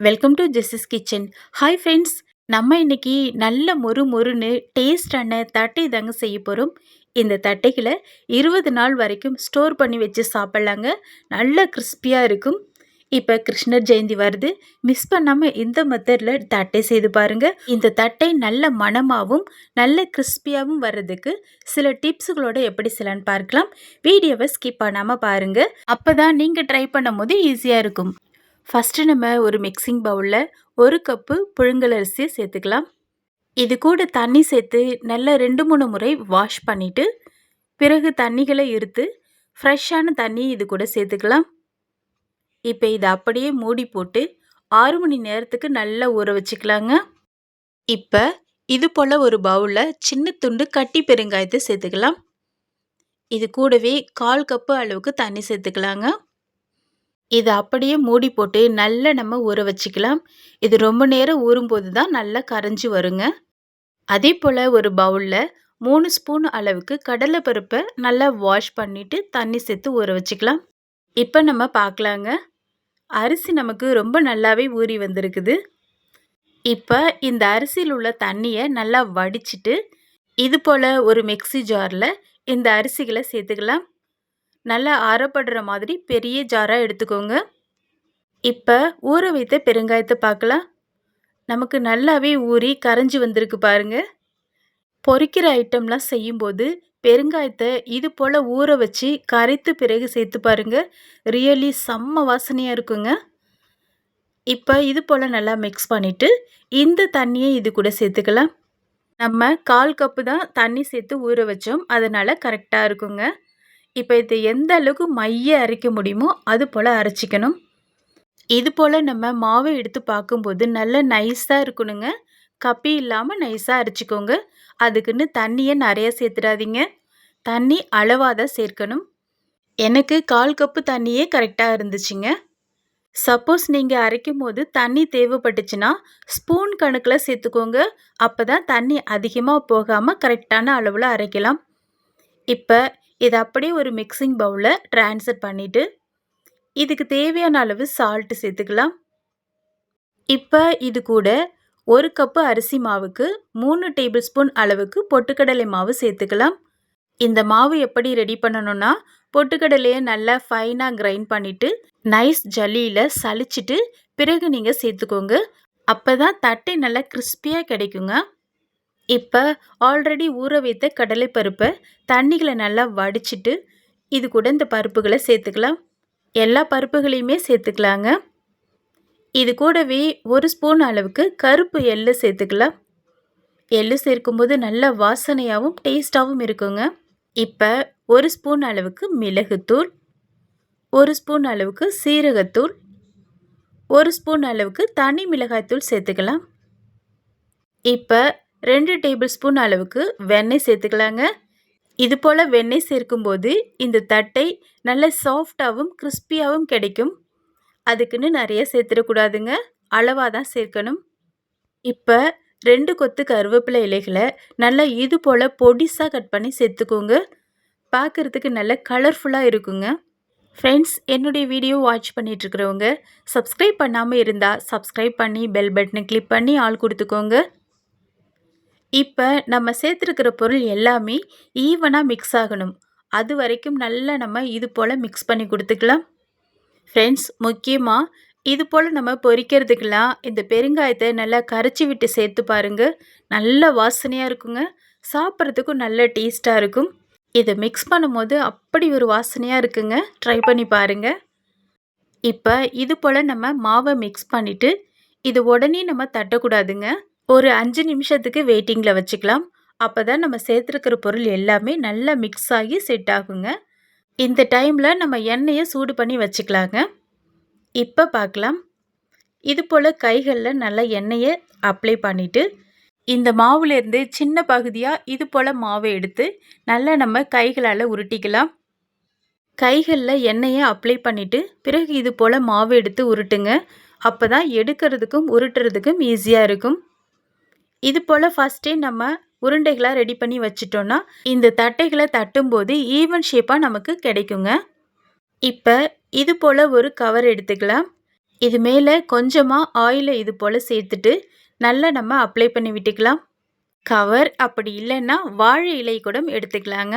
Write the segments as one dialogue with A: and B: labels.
A: Welcome to Jesse's kitchen hi friends நம்ம இன்னைக்கு நல்ல மொறு மொறுன்னு டேஸ்டான தட்டை தாங்க செய்ய போகிறோம் இந்த தட்டைகளை இருபது நாள் வரைக்கும் ஸ்டோர் பண்ணி வச்சு சாப்பிட்லாங்க. நல்ல கிறிஸ்பியாக இருக்கும். இப்போ கிருஷ்ணர் ஜெயந்தி வருது. மிஸ் பண்ணாமல் இந்த மெத்தடில் தட்டை செய்து பாருங்கள் இந்த தட்டை நல்ல மணமாகவும் நல்ல கிறிஸ்பியாகவும் வர்றதுக்கு சில டிப்ஸுகளோட எப்படி சிலன்னு பார்க்கலாம். வீடியோவை ஸ்கிப் பண்ணாமல் பாருங்கள் அப்போ தான் நீங்கள் ட்ரை பண்ணும் போது ஈஸியாக இருக்கும். ஃபஸ்ட்டு நம்ம ஒரு மிக்சிங் பவுலில் ஒரு கப்பு புழுங்கலரிசியை சேர்த்துக்கலாம். இது கூட தண்ணி சேர்த்து நல்லா ரெண்டு மூணு முறை வாஷ் பண்ணிவிட்டு பிறகு தண்ணிகளை இருத்து ஃப்ரெஷ்ஷான தண்ணி இது கூட சேர்த்துக்கலாம். இப்போ இதை அப்படியே மூடி போட்டு ஆறு மணி நேரத்துக்கு நல்லா ஊற வச்சுக்கலாங்க. இப்போ இது போல் ஒரு பவுலில் சின்ன துண்டு கட்டி பெருங்காயத்தை சேர்த்துக்கலாம். இது கூடவே கால் கப்பு அளவுக்கு தண்ணி சேர்த்துக்கலாங்க. இதை அப்படியே மூடி போட்டு நல்லா நம்ம ஊற வச்சுக்கலாம். இது ரொம்ப நேரம் ஊறும்போது தான் நல்லா கரைஞ்சி வருங்க. அதே போல் ஒரு பவுலில் மூணு ஸ்பூன் அளவுக்கு கடலை பருப்பை நல்லா வாஷ் பண்ணிவிட்டு தண்ணி சேர்த்து ஊற வச்சுக்கலாம். இப்போ நம்ம பார்க்கலாங்க அரிசி நமக்கு ரொம்ப நல்லாவே ஊறி வந்திருக்குது. இப்போ இந்த அரிசியில் உள்ள தண்ணியை நல்லா வடிச்சிட்டு இது போல் ஒரு மிக்சி ஜாரில் இந்த அரிசிகளை சேர்த்துக்கலாம். நல்லா அறப்படுற மாதிரி பெரிய ஜாராக எடுத்துக்கோங்க. இப்போ ஊற வைத்த பெருங்காயத்தை பார்க்கலாம். நமக்கு நல்லாவே ஊறி கரைஞ்சி வந்திருக்கு பாருங்க. பொறிக்கிற ஐட்டம்லாம் செய்யும்போது பெருங்காயத்தை இது போல் ஊற வச்சு கரைத்து பிறகு சேர்த்து பாருங்க. ரியலி செம்ம வாசனையாக இருக்குங்க. இப்போ இது போல் நல்லா மிக்ஸ் பண்ணிவிட்டு இந்த தண்ணியை இது கூட சேர்த்துக்கலாம். நம்ம கால் கப்பு தான் தண்ணி சேர்த்து ஊற வச்சோம். அதனால் கரெக்டாக இருக்குங்க. இப்போ இது எந்த அளவுக்கு மைய அரைக்க முடியுமோ அது போல் அரைச்சிக்கணும். இது போல் நம்ம மாவை எடுத்து பார்க்கும்போது நல்லா நைஸாக இருக்கணுங்க. கப்பி இல்லாமல் நைஸாக அரைச்சிக்கோங்க. அதுக்குன்னு தண்ணியை நிறைய சேர்த்துடாதீங்க. தண்ணி அளவாக தான் சேர்க்கணும். எனக்கு கால் கப்பு தண்ணியே கரெக்டாக இருந்துச்சுங்க. சப்போஸ் நீங்கள் அரைக்கும் போது தண்ணி தேவைப்பட்டுச்சுன்னா ஸ்பூன் கணக்கில் சேர்த்துக்கோங்க. அப்போ தான் தண்ணி அதிகமாக போகாமல் கரெக்டான அளவில் அரைக்கலாம். இப்போ இதை அப்படியே ஒரு மிக்சிங் பவுலில் ட்ரான்ஸ்ஃபர் பண்ணிவிட்டு இதுக்கு தேவையான அளவு சால்ட்டு சேர்த்துக்கலாம். இப்போ இது கூட ஒரு கப்பு அரிசி மாவுக்கு மூணு டேபிள் ஸ்பூன் அளவுக்கு பொட்டுக்கடலை மாவு சேர்த்துக்கலாம். இந்த மாவு எப்படி ரெடி பண்ணணும்னா பொட்டுக்கடலையை நல்லா ஃபைனாக கிரைண்ட் பண்ணிவிட்டு நைஸ் ஜல்லியில் சளிச்சிட்டு பிறகு நீங்கள் சேர்த்துக்கோங்க. அப்போ தான் தட்டை நல்லா கிறிஸ்பியாக கிடைக்குங்க. இப்போ ஆல்ரெடி ஊற வைத்த கடலைப்பருப்பை தண்ணிகளை நல்லா வடிச்சிட்டு இது கூட இந்த பருப்புகளை சேர்த்துக்கலாம். எல்லா பருப்புகளையுமே சேர்த்துக்கலாங்க. இது கூடவே ஒரு ஸ்பூன் அளவுக்கு கருப்பு எள்ளு சேர்த்துக்கலாம். எள்ளு சேர்க்கும்போது நல்ல வாசனையாகவும் டேஸ்ட்டாகவும் இருக்குங்க. இப்போ ஒரு ஸ்பூன் அளவுக்கு மிளகுத்தூள் ஒரு ஸ்பூன் அளவுக்கு சீரகத்தூள் ஒரு ஸ்பூன் அளவுக்கு தனி மிளகாய்த்தூள் சேர்த்துக்கலாம். இப்போ ரெண்டு டேபிள் ஸ்பூன் அளவுக்கு வெண்ணெய் சேர்த்துக்கலாங்க. இது போல் வெண்ணெய் சேர்க்கும்போது இந்த தட்டை நல்ல சாஃப்டாகவும் கிறிஸ்பியாகவும் கிடைக்கும். அதுக்குன்னு நிறைய சேர்த்துடக்கூடாதுங்க. அளவாக தான் சேர்க்கணும். இப்போ ரெண்டு கொத்து கருவேப்பிலை இலைகளை நல்லா இது போல் பொடிசாக கட் பண்ணி சேர்த்துக்கோங்க. பார்க்குறதுக்கு நல்ல கலர்ஃபுல்லாக இருக்குங்க. ஃப்ரெண்ட்ஸ் என்னுடைய வீடியோ வாட்ச் பண்ணிகிட்ருக்கிறவங்க சப்ஸ்கிரைப் பண்ணாமல் இருந்தால் சப்ஸ்கிரைப் பண்ணி பெல் பட்டனை கிளிக் பண்ணி ஆள் கொடுத்துக்கோங்க. இப்போ நம்ம சேர்த்துருக்கிற பொருள் எல்லாமே ஈவனாக மிக்ஸ் ஆகணும். அது வரைக்கும் நல்லா நம்ம இது போல் மிக்ஸ் பண்ணி கொடுத்துக்கலாம். ஃப்ரெண்ட்ஸ் முக்கியமாக இது போல் நம்ம பொரிக்கிறதுக்கெல்லாம் இந்த பெருங்காயத்தை நல்லா கரைச்சி விட்டு சேர்த்து பாருங்கள் நல்ல வாசனையாக இருக்குங்க. சாப்பிட்றதுக்கும் நல்ல டேஸ்ட்டாக இருக்கும். இதை மிக்ஸ் பண்ணும்போது அப்படி ஒரு வாசனையாக இருக்குங்க. ட்ரை பண்ணி பாருங்கள் இப்போ இது போல் நம்ம மாவை மிக்ஸ் பண்ணிவிட்டு இது உடனே நம்ம தட்டக்கூடாதுங்க. ஒரு அஞ்சு நிமிஷத்துக்கு வெயிட்டிங்கில் வச்சுக்கலாம். அப்போ தான் நம்ம சேர்த்துருக்கிற பொருள் எல்லாமே நல்லா மிக்ஸ் ஆகி செட் ஆகுங்க. இந்த டைமில் நம்ம எண்ணெயை சூடு பண்ணி வச்சுக்கலாங்க. இப்போ பார்க்கலாம். இது போல் கைகளில் நல்லா எண்ணெயை அப்ளை பண்ணிவிட்டு இந்த மாவுலேருந்து சின்ன பகுதியாக இது போல் மாவை எடுத்து நல்லா நம்ம கைகளால் உருட்டிக்கலாம். கைகளில் எண்ணெயை அப்ளை பண்ணிவிட்டு பிறகு இது போல் மாவு எடுத்து உருட்டுங்க. அப்போ தான் எடுக்கிறதுக்கும் உருட்டுறதுக்கும் ஈஸியாக இருக்கும். இது போல் ஃபஸ்ட்டே நம்ம உருண்டைகளாக ரெடி பண்ணி வச்சிட்டோன்னா இந்த தட்டைகளை தட்டும்போது ஈவன் ஷேப்பாக நமக்கு கிடைக்குங்க. இப்போ இது போல் ஒரு கவர் எடுத்துக்கலாம். இது மேலே கொஞ்சமாக ஆயிலை இது போல் சேர்த்துட்டு நல்லா நம்ம அப்ளை பண்ணி விட்டுக்கலாம். கவர் அப்படி இல்லைன்னா வாழை இலை கூட எடுத்துக்கலாங்க.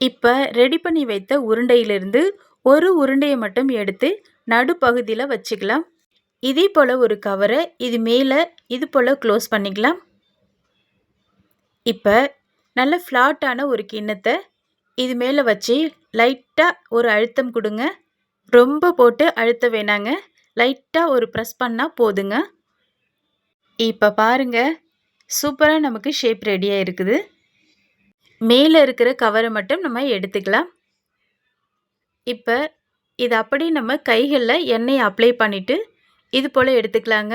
A: இப்போ ரெடி பண்ணி வைத்த உருண்டையிலிருந்து ஒரு உருண்டையை மட்டும் எடுத்து நடுப்பகுதியில் வச்சுக்கலாம். இதே போல் ஒரு கவரை இது மேலே இது போல் க்ளோஸ் பண்ணிக்கலாம். இப்போ நல்ல ஃப்ளாட்டான ஒரு கிண்ணத்தை இது மேலே வச்சு லைட்டாக ஒரு அழுத்தம் கொடுங்க. ரொம்ப போட்டு அழுத்த வேணாங்க. லைட்டாக ஒரு ப்ரெஸ் பண்ணால் போதுங்க. இப்போ பாருங்கள் சூப்பராக நமக்கு ஷேப் ரெடியாக இருக்குது. மேலே இருக்கிற கவரை மட்டும் நம்ம எடுத்துக்கலாம். இப்போ இது அப்படி நம்ம கைகளில் எண்ணெய் அப்ளை பண்ணிவிட்டு இது போல் எடுத்துக்கலாங்க.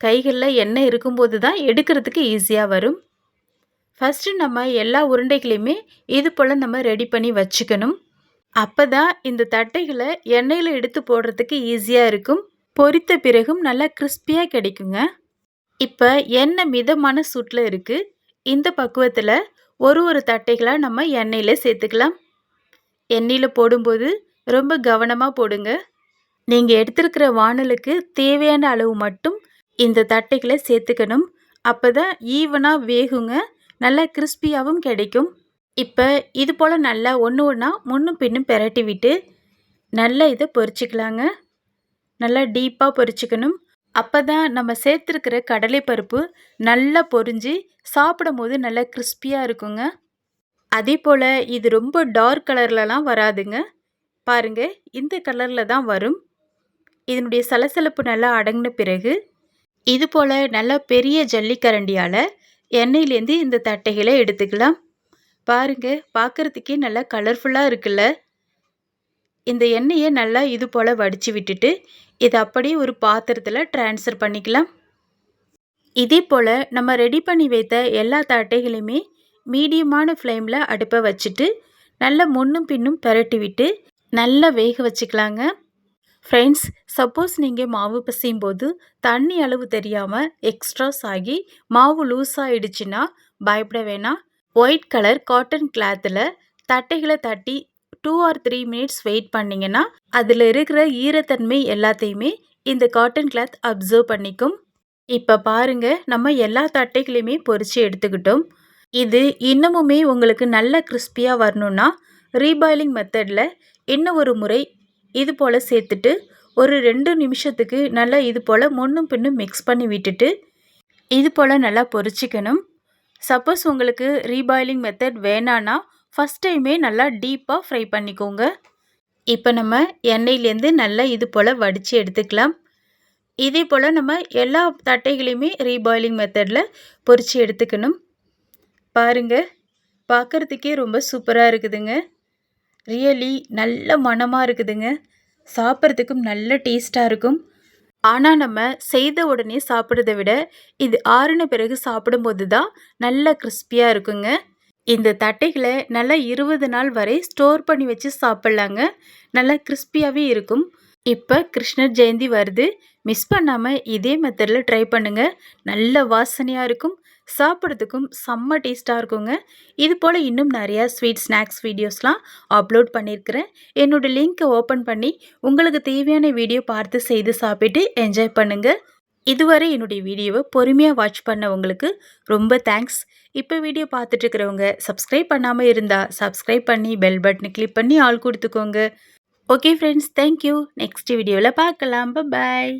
A: கைகளில் எண்ணெய் இருக்கும்போது தான் எடுக்கிறதுக்கு ஈஸியாக வரும். ஃபஸ்ட்டு நம்ம எல்லா உருண்டைகளையுமே இது போல் நம்ம ரெடி பண்ணி வச்சுக்கணும். அப்போ தான் இந்த தட்டைகளை எண்ணெயில் எடுத்து போடுறதுக்கு ஈஸியாக இருக்கும். பொரித்த பிறகும் நல்லா கிறிஸ்பியாக கிடைக்குங்க. இப்போ எண்ணெய் மிதமான சூட்டில் இருக்குது இந்த பக்குவத்தில் ஒரு ஒரு தட்டைகளாக நம்ம எண்ணெயில் சேர்த்துக்கலாம். எண்ணெயில் போடும்போது ரொம்ப கவனமாக போடுங்க. நீங்கள் எடுத்துருக்கிற வானலுக்கு தேவையான அளவு மட்டும் இந்த தட்டைகளை சேர்த்துக்கணும். அப்போ தான் ஈவனாக வேகுங்க. நல்லா கிறிஸ்பியாகவும் கிடைக்கும். இப்போ இது போல் நல்லா ஒன்று ஒன்றா முன்னும் பின்னும் பெரட்டி விட்டு நல்லா இதை பொரிச்சிக்கலாங்க நல்லா டீப்பாக பொரிச்சிக்கணும் அப்போ தான் நம்ம சேர்த்துருக்கிற கடலைப்பருப்பு நல்லா பொரிஞ்சு சாப்பிடும் போது நல்லா கிறிஸ்பியாக இருக்குங்க. அதே போல் இது ரொம்ப டார்க் கலர்லலாம் வராதுங்க. பாருங்கள் இந்த கலரில் தான் வரும். இதனுடைய சலசலப்பு நல்லா அடங்கின பிறகு இது போல் நல்லா பெரிய ஜல்லிக்கரண்டியால் எண்ணெயிலேருந்து இந்த தட்டைகளை எடுத்துக்கலாம். பாருங்கள் பார்க்குறதுக்கே நல்லா கலர்ஃபுல்லாக இருக்குல்ல. இந்த எண்ணெயை நல்லா இது போல் வடித்து விட்டுட்டு இதை அப்படியே ஒரு பாத்திரத்தில் ட்ரான்ஸ்ஃபர் பண்ணிக்கலாம். இதே போல் நம்ம ரெடி பண்ணி வைத்த எல்லா தட்டைகளையுமே மீடியமான ஃப்ளேமில் அடுப்பை வச்சுட்டு நல்லா முன்னும் பின்னும் பரட்டி விட்டு நல்லா வேக வச்சுக்கலாங்க. ஃப்ரெண்ட்ஸ் சப்போஸ் நீங்கள் மாவு பிசையும் போது தண்ணி அளவு தெரியாமல் எக்ஸ்ட்ராஸ் ஆகி மாவு லூஸ் ஆகிடுச்சின்னா பயப்பட வேணாம். ஒயிட் கலர் காட்டன் கிளாத்தில் தட்டைகளை தட்டி two or three minutes wait பண்ணிங்கன்னா அதில் இருக்கிற ஈரத்தன்மை எல்லாத்தையுமே இந்த காட்டன் கிளாத் அப்சர்வ் பண்ணிக்கும். இப்போ பாருங்கள் நம்ம எல்லா தட்டைகளையுமே பொறிச்சு எடுத்துக்கிட்டோம். இது இன்னமுமே உங்களுக்கு நல்ல கிறிஸ்பியாக வரணுன்னா ரீபாயிலிங் மெத்தடில் இன்னும் ஒரு முறை இது போல் சேர்த்துட்டு ஒரு ரெண்டு நிமிஷத்துக்கு நல்லா இது போல் முன்னும் பின்னும் மிக்ஸ் பண்ணி விட்டுட்டு இது போல் நல்லா பொரிச்சிக்கணும். சப்போஸ் உங்களுக்கு ரீபாயிலிங் மெத்தட் வேணான்னா ஃபஸ்ட் டைமே நல்லா டீப்பாக ஃப்ரை பண்ணிக்கோங்க. இப்போ நம்ம எண்ணெயிலேருந்து நல்லா இது போல் வடித்து எடுத்துக்கலாம். இதே போல் நம்ம எல்லா தட்டைகளையுமே ரீபாயிலிங் மெத்தடில் பொரித்து எடுத்துக்கணும். பாருங்கள் பார்க்குறதுக்கே ரொம்ப சூப்பராக இருக்குதுங்க. ரியலி நல்ல மணமாக இருக்குதுங்க. சாப்பிட்றதுக்கும் நல்ல டேஸ்ட்டாக இருக்கும். ஆனால் நம்ம செய்த உடனே சாப்பிட்றத விட இது ஆறின பிறகு சாப்பிடும்போது தான் நல்ல கிறிஸ்பியாக இருக்குங்க. இந்த தட்டைகளை நல்லா இருபது நாள் வரை ஸ்டோர் பண்ணி வச்சு சாப்பிட்லாங்க. நல்லா கிறிஸ்பியாகவே இருக்கும். இப்போ கிருஷ்ணர் ஜெயந்தி வருது. மிஸ் பண்ணாமல் இதே மெத்தடில் ட்ரை பண்ணுங்கள் நல்ல வாசனையாக இருக்கும். சாப்பிட்றதுக்கும் செம்ம டேஸ்ட்டாக இருக்குங்க. இது போல் இன்னும் நிறையா ஸ்வீட் ஸ்நாக்ஸ் வீடியோஸ்லாம் அப்லோட் பண்ணியிருக்கிறேன். என்னோடய லிங்க்கை ஓப்பன் பண்ணி உங்களுக்கு தேவையான வீடியோ பார்த்து செய்து சாப்பிட்டு என்ஜாய் பண்ணுங்கள் இதுவரை என்னுடைய வீடியோவை பொறுமையாக வாட்ச் பண்ணவங்களுக்கு ரொம்ப தேங்க்ஸ் இப்போ வீடியோ பார்த்துட்ருக்கிறவங்க சப்ஸ்கிரைப் பண்ணாமல் இருந்தால் சப்ஸ்கிரைப் பண்ணி பெல் பட்டனை கிளிக் பண்ணி ஆள் கொடுத்துக்கோங்க. ஓகே ஃப்ரெண்ட்ஸ் தேங்க்யூ நெக்ஸ்ட் வீடியோவில் பார்க்கலாம். பாய்